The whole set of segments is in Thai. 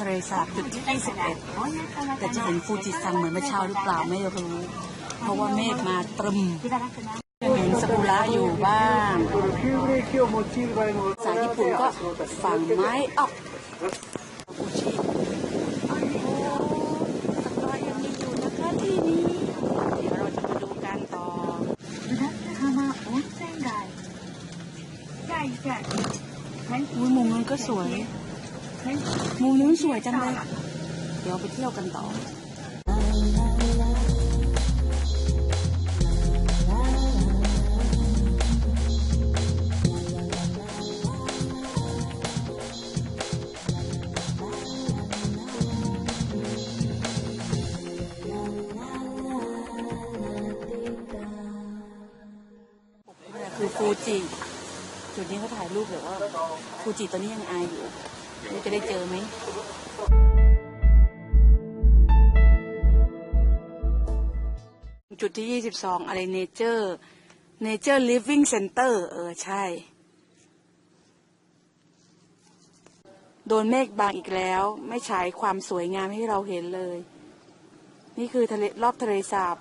ทะเลสาบจุดที่ 21 แต่จะเห็นฟูจิซังเหมือนเมื่อเช้าหรือเปล่าไม่รู้ เพราะว่าเมฆมาตรึมเห็นซากุระอยู่บ้างสายญี่ปุ่นก็ฝั่งไม้ออกอุชิอุ้ยมุมนั้นก็สวย はいมุมนู้นสวยจังเลย เดี๋ยวไปเที่ยวกันต่อนี่คือฟูจิ จุดนี้เขาถ่ายรูปแบบว่าฟูจิตอนนี้ยังอายอยู่ไม่ รู้จะได้เจอไหมจุดที่ 22 อะไรเนเจอร์เนเจอร์ลิฟวิ่งเซ็นเตอร์เออ ใช่ โดนเมฆบางอีกแล้ว ไม่ฉายความสวยงามให้เราเห็นเลย นี่คือทะเลรอบทะเลสาบ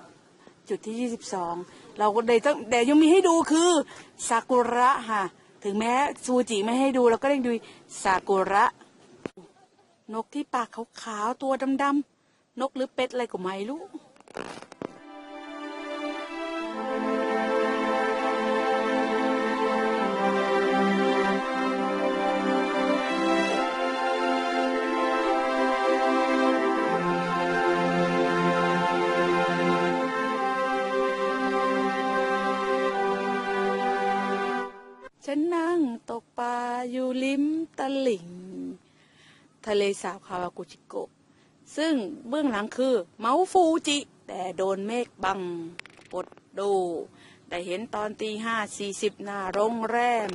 จุดที่ 22 เราเลยต้องแต่ยังมีให้ดูคือซากุระค่ะ ถึงแม้ซูจิไม่ให้ดูเราก็ได้ดูซากุระ นกที่ปากขาวๆตัวดำๆนกหรือเป็ดอะไรก็ไม่รู้ ลิ่ง ทะเลสาบคาวากุชิโกะซึ่งเบื้องหลังคือเมาฟูจิ แต่โดนเมฆบังกดดูได้เห็นตอนตีห้าสี่สิบนาโรงแรม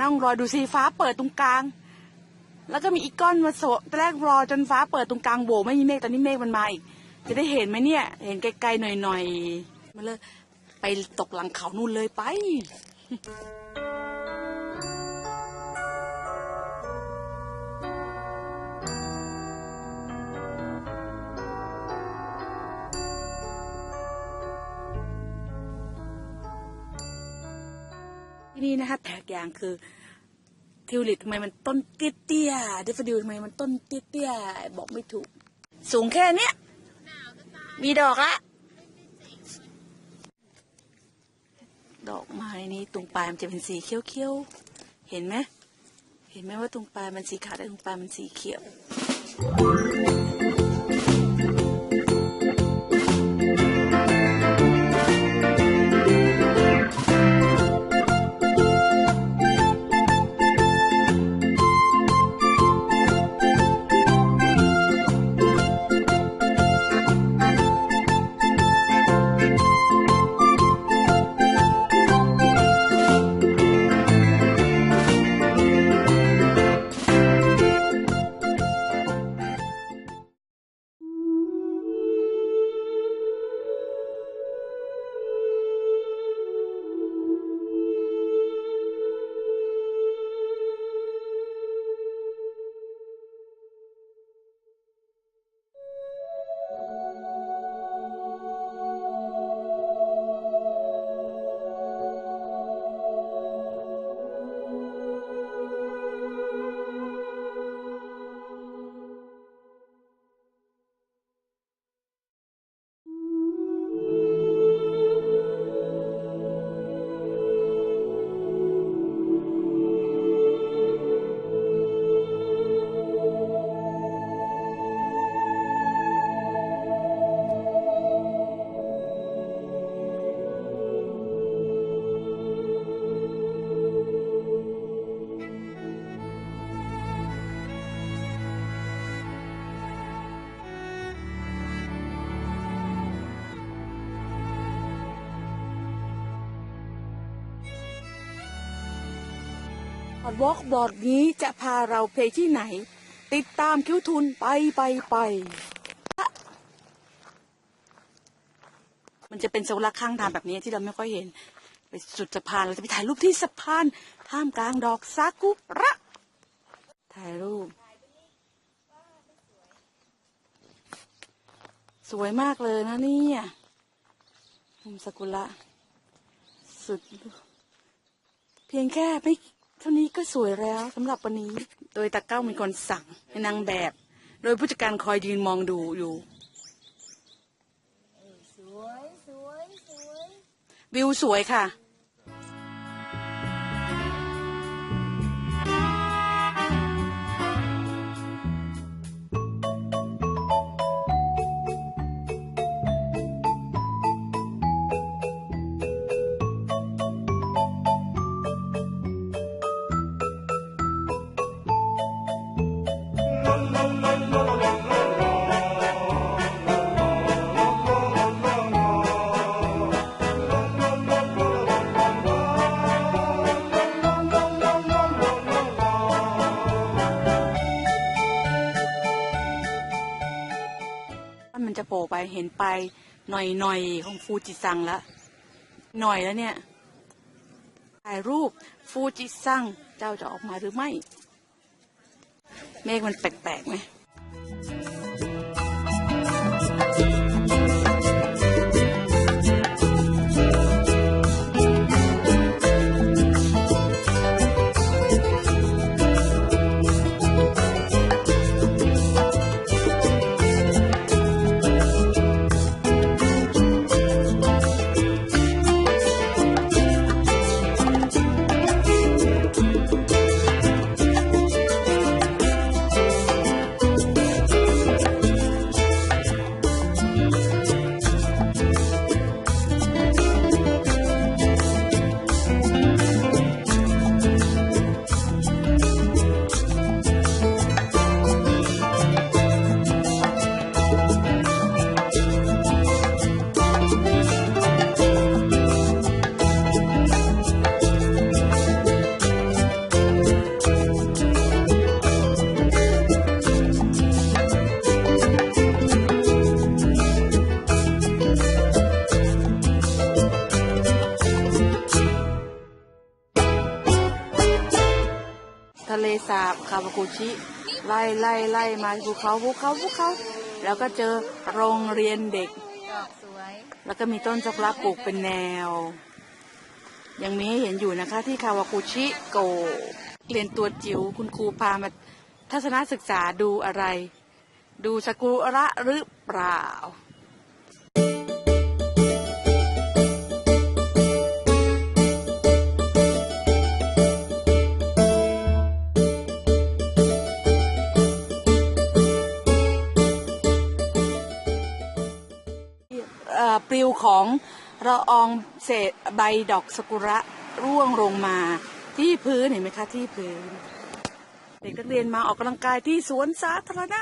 นั่งรอดูสีฟ้าเปิดตรงกลาง แล้วก็มีอีกก้อนมาโซตแรกรอจนฟ้าเปิดตรงกลางโบไม่มีเมฆตอนนี้เมฆมันมาอีกจะได้เห็นไหมเนี่ย เห็นไกลๆหน่อยๆมาเลยไปตกหลังเขานู่นเลยไป ที่นี่นะคะแตกอย่างคือทิวลิปทำไมมันต้นเตี้ยๆเดฟดิวทำไมมันต้นเตี้ยๆบอกไม่ถูก สูงแค่เนี้ยมีดอกละดอกไม้นี้ตรงปลายมันจะเป็นสีเขียวๆเห็นไหมเห็นไหมว่าตรงปลายมันสีขาวแต่ตรงปลายมันสีเขียว ดวอล์กบอร์ดนี้จะพาเราไปที่ไหน ติดตามคิวทุนไปไปไป มันจะเป็นโซนลักข้างทางแบบนี้ที่เราไม่ค่อยเห็น ไปสุดสะพานเราจะไปถ่ายรูปที่สะพานท่ามกลางดอกซากุระถ่ายรูป สวยมากเลยนะเนี่ยมุมซากุระสุด เพียงแค่ไม่ เท่านี้ก็สวยแล้วสำหรับวันนี้ โดยตะเก้ามีคนสั่งให้นางแบบ โดยผู้จัดการคอยยืนมองดูอยู่ สวยสวยสวยวิวสวยค่ะ เห็นไปเห็นไปหน่อยของฟูจิซังแล้วหน่อยแล้วเนี่ยถ่ายรูปฟูจิซังเจ้าจะออกมาหรือไม่ เมฆมันแปลกๆไหม สาบคาวากุชิไล่ไล่ไล่มาภูเขาภูเขาภูเขา แล้วก็เจอโรงเรียนเด็ก แล้วก็มีต้นซากุระปลูกเป็นแนว ยังมีให้เห็นอยู่นะคะที่คาวากุชิโกเรียนตัวจิ๋วคุณครูพามาทัศนศึกษาดูอะไร ดูซากุระหรือเปล่า ลิวของละอองเศษใบดอกสกุระร่วงลงมาที่พื้นเห็นไหมคะที่พื้น เด็กนักเรียนมาออกกำลังกายที่สวนสาธารณะ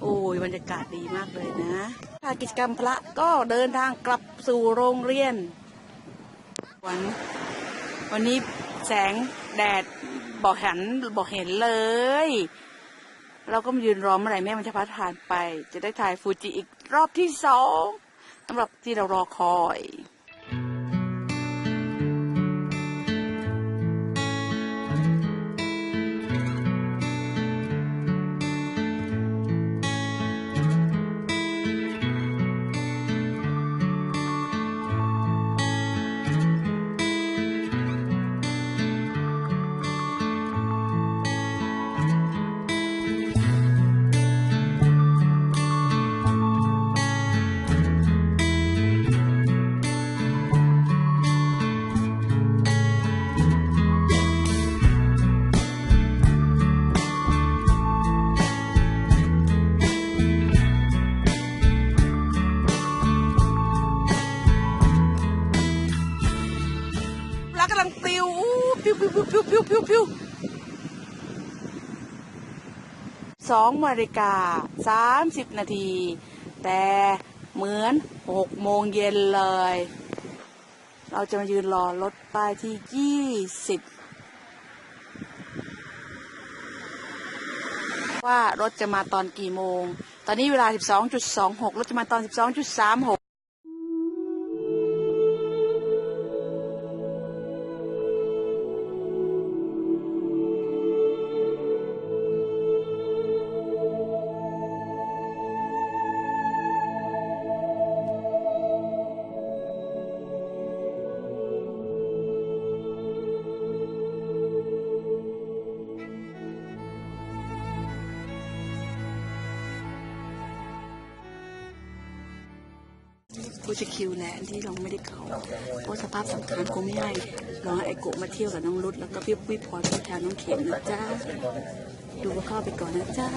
โอ้ยบรรยากาศดีมากเลยนะถ้ากิจกรรมพระก็เดินทางกลับสู่โรงเรียน วันวันนี้แสงแดดบอกเห็นบอกเห็นเลย เราก็มายืนรอเมื่อไหร่แม่มันจะพัดผ่านไป จะได้ถ่ายฟูจิอีกรอบที่สองำหรับที่เรารอคอย พิวพิวพิวพิวพิวพิวสองนาฬิกาสามสิบนาที แต่เหมือนหกโมงเย็นเลย เราจะมายืนรอรถป้ายที่ยี่สิบว่ารถจะมาตอนกี่โมง ตอนนี้เวลา 12.26 รถจะมาตอน 12.36 กูจะคิวแหละที่เราไม่ได้เข้าเพราะสภาพสำคัญคงไม่ให้ลองให้ไอ้โกะมาเที่ยวกับน้องรุดแล้วก็พี่วิพรพี่แทนน้องเข็มนะจ๊ะ ดูว่าเข้าไปก่อนนะจ๊ะ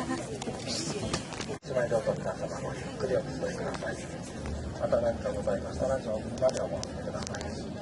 一枚どうぞ皆様ごゆっくりお進みください。また何かございましたら、上手にまでお申し付けください。